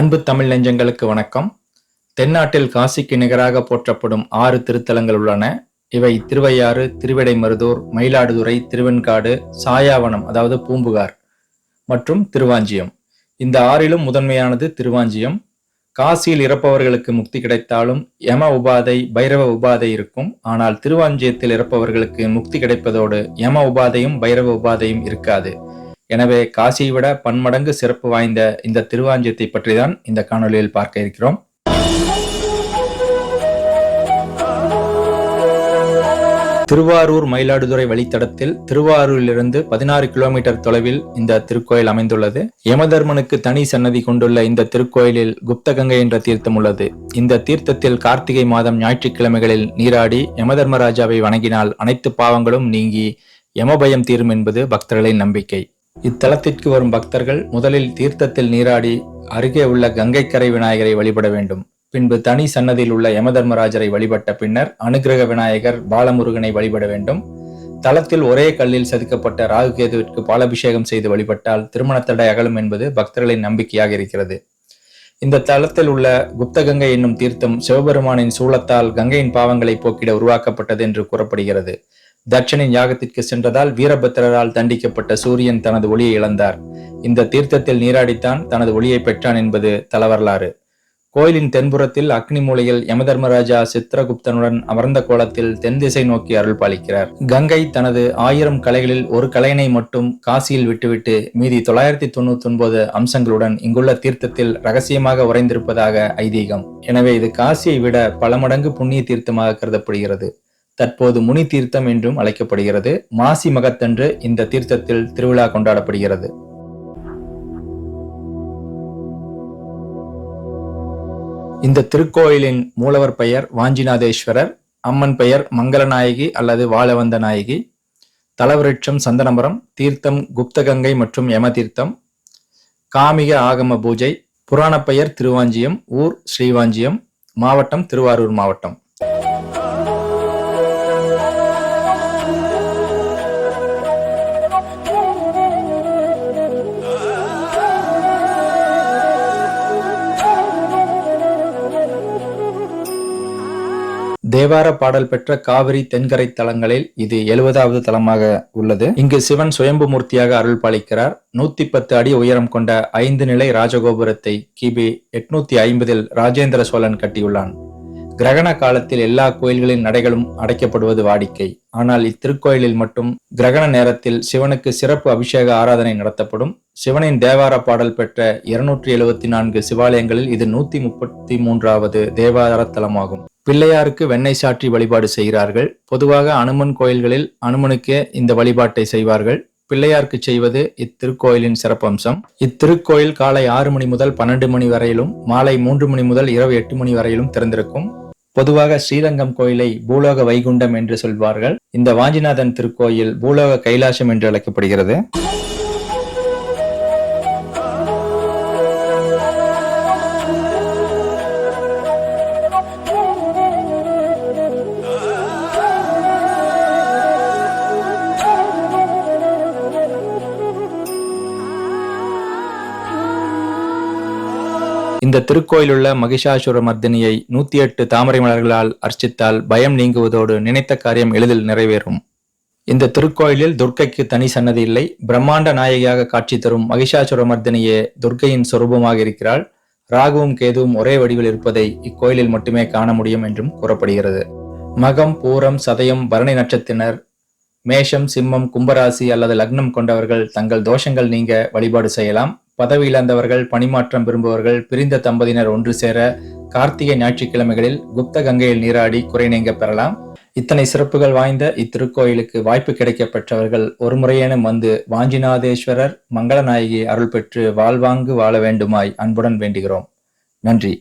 அன்பு தமிழ் நெஞ்சங்களுக்கு வணக்கம். தென்னாட்டில் காசிக்கு நிகராக போற்றப்படும் ஆறு திருத்தலங்கள் உள்ளன. இவை திருவையாறு திருவிடைமருதூர் மயிலாடுதுறை திருவெண்காடு சாயாவனம் அதாவது பூம்புகார் மற்றும் திருவாஞ்சியம். இந்த ஆறிலும் முதன்மையானது திருவாஞ்சியம். காசியில் இறப்பவர்களுக்கு முக்தி கிடைத்தாலும் யம உபாதை பைரவ உபாதை இருக்கும். ஆனால் திருவாஞ்சியத்தில் இறப்பவர்களுக்கு முக்தி கிடைப்பதோடு யம உபாதையும் பைரவ உபாதையும் இருக்காது. எனவே காசியை விட பன்மடங்கு சிறப்பு வாய்ந்த இந்த திருவாஞ்சியத்தை பற்றி தான் இந்த காணொலியில் பார்க்க இருக்கிறோம். திருவாரூர் மயிலாடுதுறை வழித்தடத்தில் திருவாரூரிலிருந்து பதினாறு கிலோமீட்டர் தொலைவில் இந்த திருக்கோயில் அமைந்துள்ளது. யமதர்மனுக்கு தனி சன்னதி கொண்டுள்ள இந்த திருக்கோயிலில் குப்தகங்கை என்ற தீர்த்தம் உள்ளது. இந்த தீர்த்தத்தில் கார்த்திகை மாதம் ஞாயிற்றுக்கிழமைகளில் நீராடி யமதர்மராஜாவை வணங்கினால் அனைத்து பாவங்களும் நீங்கி யமபயம் தீரும் என்பது பக்தர்களின் நம்பிக்கை. இத்தலத்திற்கு வரும் பக்தர்கள் முதலில் தீர்த்தத்தில் நீராடி அருகே உள்ள கங்கைக்கரை விநாயகரை வழிபட வேண்டும். பின்பு தனி சன்னதியில் உள்ள யமதர்மராஜரை வழிபட்ட பின்னர் அனுகிரக விநாயகர் பாலமுருகனை வழிபட வேண்டும். தலத்தில் ஒரே கல்லில் செதுக்கப்பட்ட ராகுகேதுவிற்கு பாலபிஷேகம் செய்து வழிபட்டால் திருமண தடை அகலும் என்பது பக்தர்களின் நம்பிக்கையாக இருக்கிறது. இந்த தலத்தில் உள்ள குப்தகங்கை என்னும் தீர்த்தம் சிவபெருமானின் சூளத்தால் கங்கையின் பாவங்களை போக்கிட உருவாக்கப்பட்டது என்று கூறப்படுகிறது. தட்சனின் யாகத்திற்கு சென்றதால் வீரபத்திரரால் தண்டிக்கப்பட்ட சூரியன் தனது ஒளியை இழந்தார். இந்த தீர்த்தத்தில் நீராடித்தான் தனது ஒளியை பெற்றான் என்பது தலவரலாறு. கோயிலின் தென்புறத்தில் அக்னி மூலையில் யமதர்மராஜா சித்திரகுப்தனுடன் அமர்ந்த கோலத்தில் தென் திசை நோக்கி அருள் பாலிக்கிறார். கங்கை தனது ஆயிரம் கலைகளில் ஒரு கலையினை மட்டும் காசியில் விட்டுவிட்டு மீதி தொள்ளாயிரத்தி தொண்ணூத்தி ஒன்பது அம்சங்களுடன் இங்குள்ள தீர்த்தத்தில் ரகசியமாக உறைந்திருப்பதாக ஐதீகம். எனவே இது காசியை விட பல மடங்கு புண்ணிய தீர்த்தமாக கருதப்படுகிறது. தற்போது முனி தீர்த்தம் என்றும் அழைக்கப்படுகிறது. மாசி மகத்தன்று இந்த தீர்த்தத்தில் திருவிழா கொண்டாடப்படுகிறது. இந்த திருக்கோயிலின் மூலவர் பெயர் வாஞ்சிநாதேஸ்வரர் அம்மன் பெயர் மங்களநாயகி அல்லது வாழவந்த நாயகி தலவிருட்சம் சந்தனமரம் தீர்த்தம் குப்தகங்கை மற்றும் யம தீர்த்தம் காமிக ஆகம பூஜை புராண பெயர் திருவாஞ்சியம் ஊர் ஸ்ரீவாஞ்சியம் மாவட்டம் திருவாரூர் மாவட்டம். தேவார பாடல் பெற்ற காவிரி தென்கரை தலங்களில் இது எழுபதாவது தலமாக உள்ளது. இங்கு சிவன் சுயம்பு மூர்த்தியாக அருள் பாலிக்கிறார் நூத்தி பத்து அடி உயரம் கொண்ட ஐந்து நிலை ராஜகோபுரத்தை கிபி எட்நூத்தி ஐம்பதில் ராஜேந்திர சோழன் கட்டியுள்ளான். கிரகண காலத்தில் எல்லா கோயில்களின் நடைகளும் அடைக்கப்படுவது வாடிக்கை. ஆனால் இத்திருக்கோயிலில் மட்டும் கிரகண நேரத்தில் சிவனுக்கு சிறப்பு அபிஷேக ஆராதனை நடத்தப்படும். சிவனின் தேவார பாடல் பெற்ற இருநூற்றி எழுபத்தி நான்கு சிவாலயங்களில் இது நூத்தி முப்பத்தி மூன்றாவது தேவார தலமாகும். பிள்ளையாருக்கு வெண்ணெய் சாற்றி வழிபாடு செய்கிறார்கள். பொதுவாக அனுமன் கோயில்களில் அனுமனுக்கே இந்த வழிபாட்டை செய்வார்கள். பிள்ளையாருக்கு செய்வது இத்திருக்கோயிலின் சிறப்பம்சம். இத்திருக்கோயில் காலை ஆறு மணி முதல் பன்னெண்டு மணி வரையிலும் மாலை மூன்று மணி முதல் இரவு எட்டு மணி வரையிலும் திறந்திருக்கும். பொதுவாக ஸ்ரீரங்கம் கோயிலை பூலோக வைகுண்டம் என்று சொல்வார்கள். இந்த வாஞ்சிநாதன் திருக்கோயில் பூலோக கைலாசம் என்று அழைக்கப்படுகிறது. இந்த திருக்கோயிலுள்ள மகிஷாசுர மர்தினியை நூத்தி எட்டு தாமரை மலர்களால் அர்ச்சித்தால் பயம் நீங்குவதோடு நினைத்த காரியம் எளிதில் நிறைவேறும். இந்த திருக்கோயிலில் துர்க்கைக்கு தனி சன்னதி இல்லை. பிரம்மாண்ட நாயகியாக காட்சி தரும் மகிஷாசுர மர்தினியே துர்க்கையின் சொரூபமாக இருக்கிறாள். ராகுவும் கேதுவும் ஒரே வடிவில் இருப்பதை இக்கோயிலில் மட்டுமே காண முடியும் என்றும் கூறப்படுகிறது. மகம் பூரம் சதயம் பரணி நட்சத்தினர் மேஷம் சிம்மம் கும்பராசி அல்லது லக்னம் கொண்டவர்கள் தங்கள் தோஷங்கள் நீங்க வழிபாடு செய்யலாம். பதவி இழந்தவர்கள் பணிமாற்றம் விரும்புபவர்கள் பிரிந்த தம்பதியினர் ஒன்று சேர கார்த்திகை ஞாயிற்றுக்கிழமைகளில் குப்த கங்கையில் நீராடி குறை நீங்க பெறலாம். இத்தனை சிறப்புகள் வாய்ந்த இத்திருக்கோயிலுக்கு வாய்ப்பு கிடைக்க பெற்றவர்கள் ஒரு முறையேனும் வந்து வாஞ்சிநாதேஸ்வரர் மங்களநாயகி அருள் பெற்று வாழ்வாங்கு வாழ வேண்டுமாய் அன்புடன் வேண்டுகிறோம். நன்றி.